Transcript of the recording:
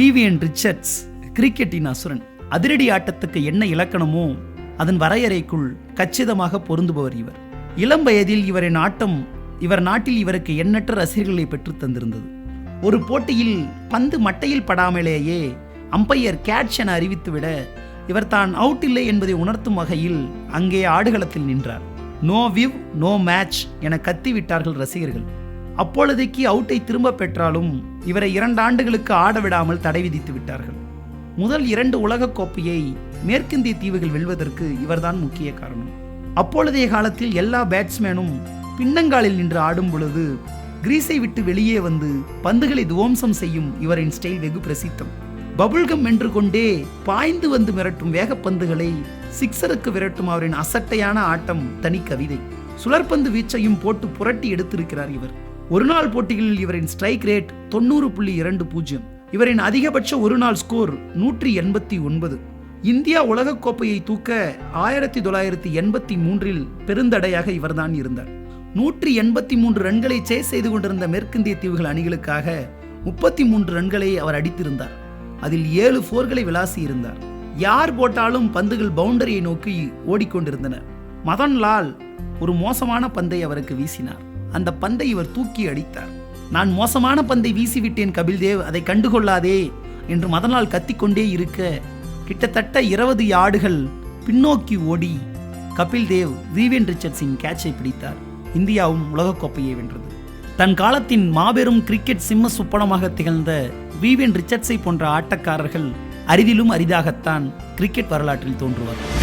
VVN Richards கிரிக்கெட்டின் அசுரன். அதிரடி ஆட்டத்துக்கு என்ன இலக்கணமோ அதன் வரையறைக்குள் கச்சிதமாக பொருந்துபவர் இவர். இளம் வயதில் இவரின் ஆட்டம் இவர் நாட்டில் இவருக்கு எண்ணற்ற ரசிகர்களை பெற்றுத் தந்திருந்தது. ஒரு போட்டியில் பந்து மட்டையில் படாமலேயே அம்பையர் கேட்ச் என அறிவித்துவிட இவர் தான் அவுட் இல்லை என்பதை உணர்த்தும் வகையில் அங்கே ஆடுகளத்தில் நின்றார். நோ விவ் நோ மேட்ச் என கத்திவிட்டார்கள் ரசிகர்கள். அப்பொழுதைக்கு அவுட்டை திரும்ப பெற்றாலும் இவரை இரண்டு ஆண்டுகளுக்கு ஆட விடாமல் தடை விதித்து விட்டார்கள். முதல் இரண்டு உலகக் கோப்பையை மேற்கிந்திய தீவுகள் வெல்வதற்கு இவர்தான் முக்கிய காரணம். அப்பொழுதைய காலத்தில் எல்லா பேட்ஸ்மேனும் பின்னங்காலில் நின்று ஆடும் பொழுது கிரீஸை விட்டு வெளியே வந்து பந்துகளை துவம்சம் செய்யும் இவரின் ஸ்டைல் வெகு பிரசித்தம். பபுல்கம் வென்று கொண்டே பாய்ந்து வந்து மிரட்டும் வேகப்பந்துகளை சிக்ஸருக்கு விரட்டும் அவரின் அசட்டையான ஆட்டம் தனி கவிதை. சுழற்பந்து வீச்சையும் போட்டு புரட்டி எடுத்திருக்கிறார் இவர். ஒருநாள் போட்டிகளில் இவரின் ஸ்ட்ரைக் ரேட் தொண்ணூறு புள்ளி இரண்டு பூஜ்ஜியம். இவரின் அதிகபட்ச ஒருநாள் ஸ்கோர் நூற்றி எண்பத்தி ஒன்பது. இந்தியா உலகக் கோப்பையை தூக்க ஆயிரத்தி தொள்ளாயிரத்தி எண்பத்தி மூன்றில் பெருந்தடையாக இவர்தான் இருந்தார். நூற்றி எண்பத்தி மூன்று ரன்களை சேஸ் செய்து கொண்டிருந்த மேற்கிந்திய தீவுகள் அணிகளுக்காக முப்பத்தி மூன்று ரன்களை அவர் அடித்திருந்தார். அதில் ஏழு போர்களை விளாசி இருந்தார். யார் போட்டாலும் பந்துகள் பவுண்டரியை நோக்கி ஓடிக்கொண்டிருந்தன. மதன்லால் ஒரு மோசமான பந்தை அவருக்கு வீசினார். அந்த பந்தை இவர் தூக்கி அடித்தார். நான் மோசமான பந்தை வீசிவிட்டேன் கபில்தேவ். அதை கண்டுகொள்ளாதே என்று மதனால் கத்திக்கொண்டே இருக்க கிட்டத்தட்ட இருபது யார்டுகள் பின்னோக்கி ஓடி கபில்தேவ் வீவேன் ரிச்சர்ட்ஸின் கேட்சை பிடித்தார். இந்தியாவும் உலகக்கோப்பையை வென்றது. தன் காலத்தின் மாபெரும் கிரிக்கெட் சிம்ம சுப்பனமாக திகழ்ந்த வீவேன் ரிச்சர்ட்ஸை போன்ற ஆட்டக்காரர்கள் அரிதிலும் அரிதாகத்தான் கிரிக்கெட் வரலாற்றில் தோன்றுவார்கள்.